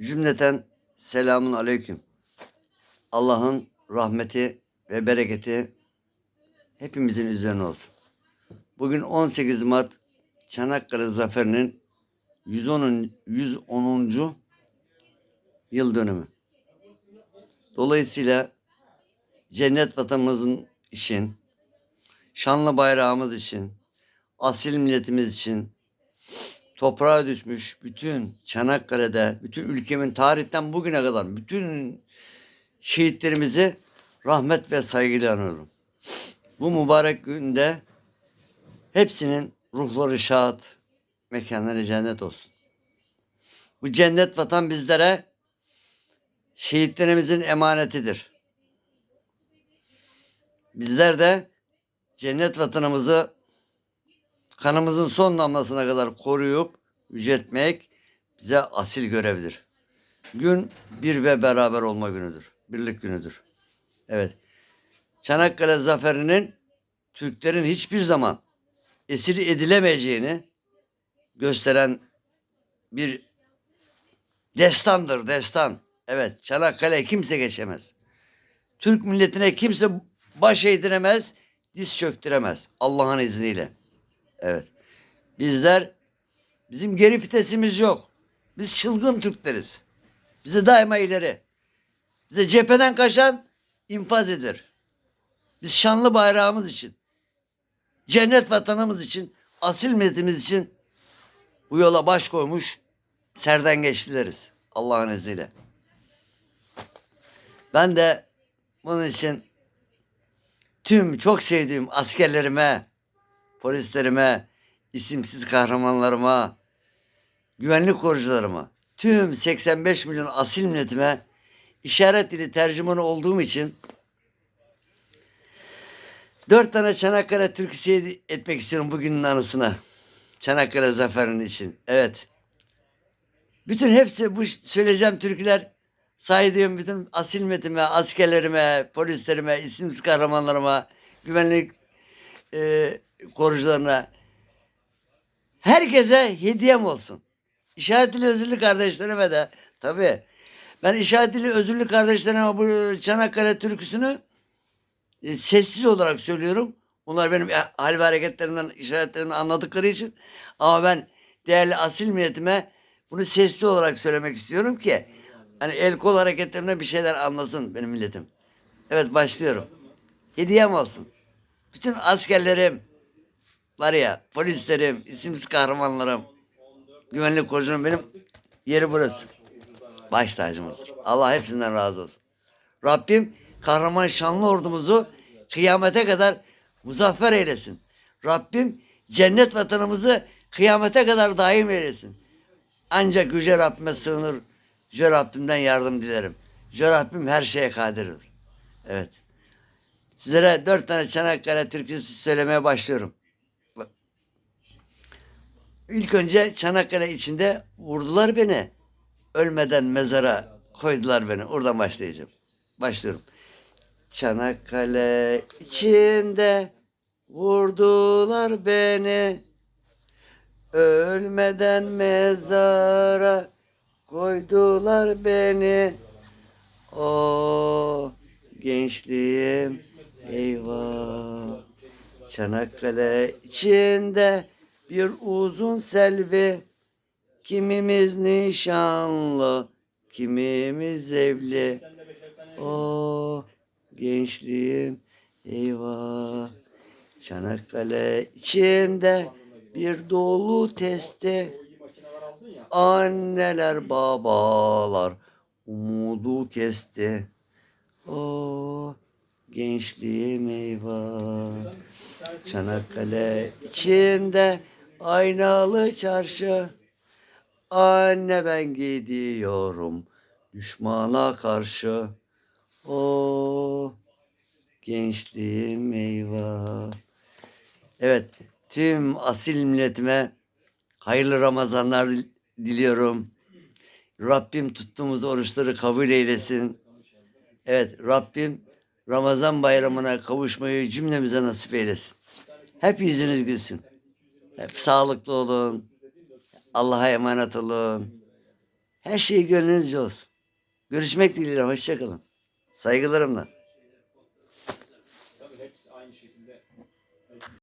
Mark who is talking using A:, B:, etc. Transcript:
A: Cümleten selamun aleyküm. Allah'ın rahmeti ve bereketi hepimizin üzerine olsun. Bugün 18 Mart Çanakkale Zaferi'nin 110. 110. yıl dönümü. Dolayısıyla cennet vatanımızın için, şanlı bayrağımız için, asil milletimiz için, toprağa düşmüş bütün Çanakkale'de, bütün ülkemin tarihten bugüne kadar bütün şehitlerimizi rahmet ve saygıyla anıyorum. Bu mübarek günde hepsinin ruhları şad, mekanları cennet olsun. Bu cennet vatan bizlere şehitlerimizin emanetidir. Bizler de cennet vatanımızı kanımızın son damlasına kadar koruyup yüceltmek bize asil görevdir. Gün bir ve beraber olma günüdür. Birlik günüdür. Evet. Çanakkale zaferinin Türklerin hiçbir zaman esir edilemeyeceğini gösteren bir destandır, destan. Evet, Çanakkale kimse geçemez. Türk milletine kimse baş eğdiremez, diz çöktüremez Allah'ın izniyle. Evet. Bizler bizim geri vitesimiz yok. Biz çılgın Türkleriz. Bize daima ileri. Bize cepheden kaçan infaz eder. Biz şanlı bayrağımız için, cennet vatanımız için, asil milletimiz için bu yola baş koymuş serden geçtileriz. Allah'ın izniyle. Ben de bunun için tüm çok sevdiğim askerlerime, polislerime, isimsiz kahramanlarıma, güvenlik korucularıma, tüm 85 milyon asil milletime işaret dili tercümanı olduğum için dört tane Çanakkale türküsü etmek istiyorum bugünün anısına. Çanakkale zaferinin için. Evet. Bütün hepsi bu söyleyeceğim türküler saydığım bütün asil milletime, askerlerime, polislerime, isimsiz kahramanlarıma, güvenlik e, korucularına herkese hediyem olsun. İşaretli özürlü kardeşlerime de tabii. Ben işaretli özürlü kardeşlerime bu Çanakkale türküsünü e, sessiz olarak söylüyorum. Onlar benim e, hal ve hareketlerimden, işaretlerimden anladıkları için. Ama ben değerli asil milletime bunu sesli olarak söylemek istiyorum ki hani el kol hareketlerimden bir şeyler anlasın benim milletim. Evet başlıyorum. Hediyem olsun. Bütün askerlerim var ya polislerim, isimsiz kahramanlarım, güvenlik korucularım benim yeri burası. Baş tacımızdır. Allah hepsinden razı olsun. Rabbim kahraman şanlı ordumuzu kıyamete kadar muzaffer eylesin. Rabbim cennet vatanımızı kıyamete kadar daim eylesin. Ancak Yüce Rabbime sığınır. Yüce Rabbimden yardım dilerim. Yüce Rabbim her şeye kadirdir. Evet. Sizlere dört tane Çanakkale türküsü söylemeye başlıyorum. İlk önce Çanakkale içinde vurdular beni. Ölmeden mezara koydular beni. Oradan başlayacağım. Başlıyorum. Çanakkale içinde vurdular beni. Ölmeden mezara koydular beni. O gençliğim eyvah. Çanakkale içinde bir uzun selvi. Kimimiz nişanlı, kimimiz evli. O gençliğim eyvah. Çanakkale içinde bir dolu teste. Anneler babalar umudu kesti. O gençliğim eyvah. Çanakkale içinde aynalı çarşı. Anne ben gidiyorum düşmana karşı. O gençliğim eyvah. Evet, tüm asil milletime hayırlı Ramazanlar dil- diliyorum. Rabbim tuttuğumuz oruçları kabul eylesin. Evet, Rabbim Ramazan bayramına kavuşmayı cümlemize nasip eylesin. Hep yüzünüz gülsün. Hep sağlıklı olun. Allah'a emanet olun. Her şey gönlünüzce olsun. Görüşmek dileğiyle. Hoşçakalın. Saygılarımla.